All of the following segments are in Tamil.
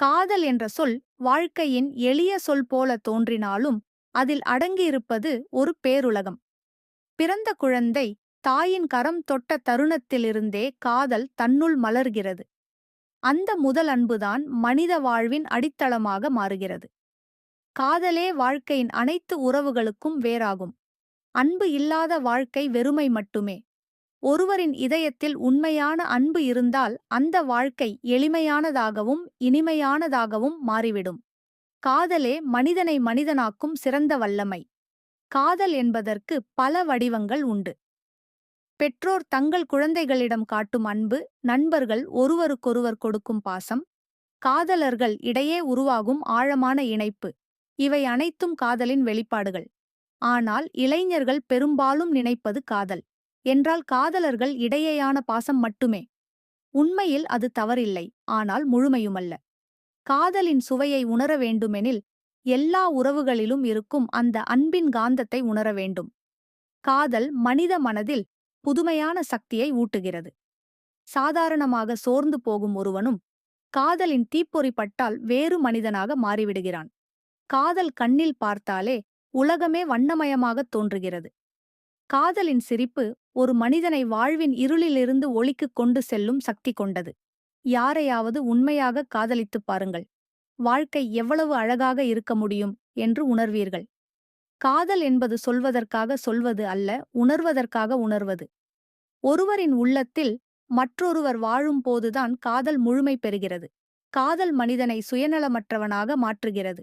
காதல் என்ற சொல் வாழ்க்கையின் எளிய சொல் போல தோன்றினாலும் அதில் அடங்கியிருப்பது ஒரு பேருலகம். பிறந்த குழந்தை தாயின் கரம் தொட்ட தருணத்திலிருந்தே காதல் தன்னுள் மலர்கிறது. அந்த முதல் அன்புதான் மனித வாழ்வின் அடித்தளமாக மாறுகிறது. காதலே வாழ்க்கையின் அனைத்து உறவுகளுக்கும் வேறாகும். அன்பு இல்லாத வாழ்க்கை வெறுமை மட்டுமே. ஒருவரின் இதயத்தில் உண்மையான அன்பு இருந்தால் அந்த வாழ்க்கை எளிமையானதாகவும் இனிமையானதாகவும் மாறிவிடும். காதலே மனிதனை மனிதனாக்கும் சிறந்த வல்லமை. காதல் என்பதற்கு பல வடிவங்கள் உண்டு. பெற்றோர் தங்கள் குழந்தைகளிடம் காட்டும் அன்பு நண்பர்கள் ஒருவருக்கொருவர் கொடுக்கும் பாசம் காதலர்கள் இடையே உருவாகும் ஆழமான இணைப்பு. இவை அனைத்தும் காதலின் வெளிப்பாடுகள். ஆனால் இளைஞர்கள் பெரும்பாலும் நினைப்பது காதல். என்றால் காதலர்கள் இடையேயான பாசம் மட்டுமே. உண்மையில் அது தவறில்லை ஆனால் முழுமையுமல்ல. காதலின் சுவையை உணர வேண்டுமெனில் எல்லா உறவுகளிலும் இருக்கும் அந்த அன்பின் காந்தத்தை உணர வேண்டும். காதல் மனித மனதில் புதுமையான சக்தியை ஊட்டுகிறது. சாதாரணமாக சோர்ந்து போகும் ஒருவனும் காதலின் தீப்பொறி பட்டால் வேறு மனிதனாக மாறிவிடுகிறான். காதல் கண்ணில் பார்த்தாலே உலகமே வண்ணமயமாகத் தோன்றுகிறது. காதலின் சிரிப்பு ஒரு மனிதனை வாழ்வின் இருளிலிருந்து ஒளிக்குக் கொண்டு செல்லும் சக்தி கொண்டது. யாரையாவது உண்மையாக காதலித்துப் பாருங்கள். வாழ்க்கை எவ்வளவு அழகாக இருக்க முடியும் என்று உணர்வீர்கள். காதல் என்பது சொல்வதற்காக சொல்வது அல்ல உணர்வதற்காக உணர்வது. ஒருவரின் உள்ளத்தில் மற்றொருவர் வாழும் போதுதான் காதல் முழுமை பெறுகிறது. காதல் மனிதனை சுயநலமற்றவனாக மாற்றுகிறது.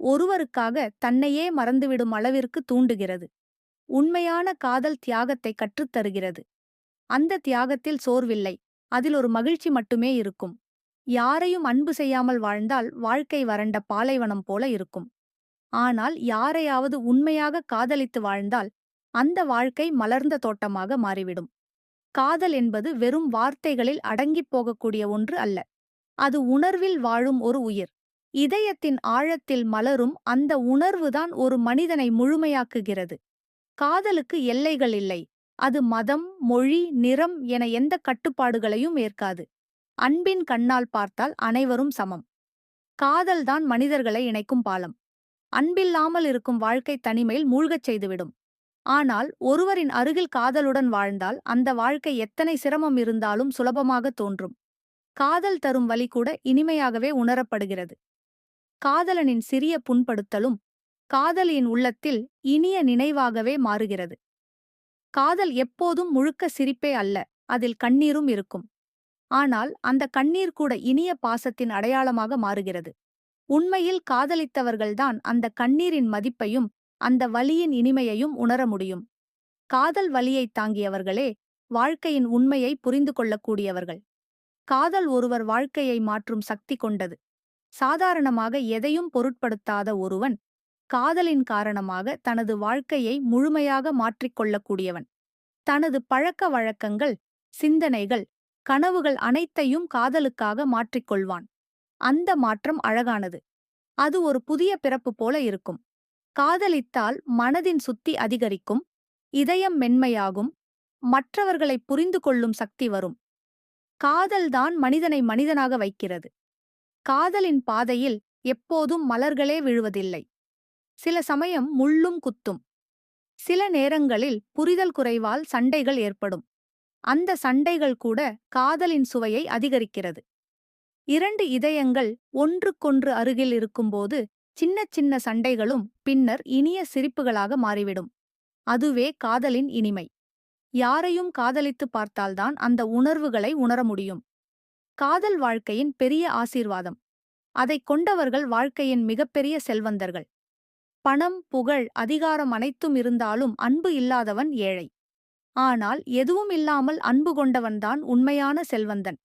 ஒருவருக்காக தன்னையே மறந்துவிடும் அளவிற்கு தூண்டுகிறது. உண்மையான காதல் தியாகத்தை கற்றுத்தருகிறது அந்த தியாகத்தில் சோர்வில்லை. அதில் ஒரு மகிழ்ச்சி மட்டுமே இருக்கும். யாரையும் அன்பு செய்யாமல் வாழ்ந்தால் வாழ்க்கை வறண்ட பாலைவனம் போல இருக்கும். ஆனால் யாரையாவது உண்மையாக காதலித்து வாழ்ந்தால் அந்த வாழ்க்கை மலர்ந்த தோட்டமாக மாறிவிடும். காதல் என்பது வெறும் வார்த்தைகளில் அடங்கிப் போகக்கூடிய ஒன்று அல்ல. அது உணர்வில் வாழும் ஒரு உயிர். இதயத்தின் ஆழத்தில் மலரும் அந்த உணர்வுதான் ஒரு மனிதனை முழுமையாக்குகிறது. காதலுக்கு எல்லைகள் இல்லை. அது மதம் மொழி நிறம் என எந்த கட்டுப்பாடுகளையும் ஏற்காது. அன்பின் கண்ணால் பார்த்தால் அனைவரும் சமம். காதல்தான் மனிதர்களை இணைக்கும் பாலம். அன்பில்லாமல் இருக்கும் வாழ்க்கை தனிமையில் மூழ்கச் செய்துவிடும். ஆனால் ஒருவரின் அருகில் காதலுடன் வாழ்ந்தால் அந்த வாழ்க்கை எத்தனை சிரமம் இருந்தாலும் சுலபமாக தோன்றும். காதல் தரும் வழி கூட இனிமையாகவே உணரப்படுகிறது. காதலனின் சிறிய புண்படுத்தலும் காதலியின் உள்ளத்தில் இனிய நினைவாகவே மாறுகிறது. காதல் எப்போதும் முழுக்க சிரிப்பே அல்ல அதில் கண்ணீரும் இருக்கும். ஆனால் அந்த கண்ணீர் கூட இனிய பாசத்தின் அடையாளமாக மாறுகிறது. உண்மையில் காதலித்தவர்கள்தான் அந்த கண்ணீரின் மதிப்பையும் அந்த வலியின் இனிமையையும் உணர முடியும். காதல் வலியைத் தாங்கியவர்களே வாழ்க்கையின் உண்மையை புரிந்து கொள்ளக்கூடியவர்கள். காதல் ஒருவர் வாழ்க்கையை மாற்றும் சக்தி கொண்டது. சாதாரணமாக எதையும் பொருட்படுத்தாத ஒருவன் காதலின் காரணமாக தனது வாழ்க்கையை முழுமையாக மாற்றிக்கொள்ளக்கூடியவன் தனது பழக்க வழக்கங்கள் சிந்தனைகள் கனவுகள் அனைத்தையும் காதலுக்காக மாற்றிக்கொள்வான் அந்த மாற்றம் அழகானது. அது ஒரு புதிய பிறப்பு போல இருக்கும். காதலித்தால் மனதின் சுத்தி அதிகரிக்கும் இதயம் மென்மையாகும் மற்றவர்களை புரிந்து கொள்ளும் சக்தி வரும். காதல்தான் மனிதனை மனிதனாக வைக்கிறது. காதலின் பாதையில் எப்போதும் மலர்களே விழுவதில்லை. சில சமயம் முள்ளும் குத்தும். சில நேரங்களில் புரிதல் குறைவால் சண்டைகள் ஏற்படும். அந்த சண்டைகள் கூட காதலின் சுவையை அதிகரிக்கிறது. இரண்டு இதயங்கள் ஒன்றுக்கொன்று அருகில் இருக்கும்போது சின்ன சின்ன சண்டைகளும் பின்னர் இனிய சிரிப்புகளாக மாறிவிடும். அதுவே காதலின் இனிமை. யாரையும் காதலித்துப் பார்த்தால்தான் அந்த உணர்வுகளை உணர முடியும். காதல் வாழ்க்கையின் பெரிய ஆசீர்வாதம். அதைக் கொண்டவர்கள் வாழ்க்கையின் மிகப்பெரிய செல்வந்தர்கள். பணம் புகழ் அதிகாரம் அனைத்தும் இருந்தாலும் அன்பு இல்லாதவன் ஏழை. ஆனால் எதுவும் இல்லாமல் அன்பு கொண்டவன்தான் உண்மையான செல்வந்தன்.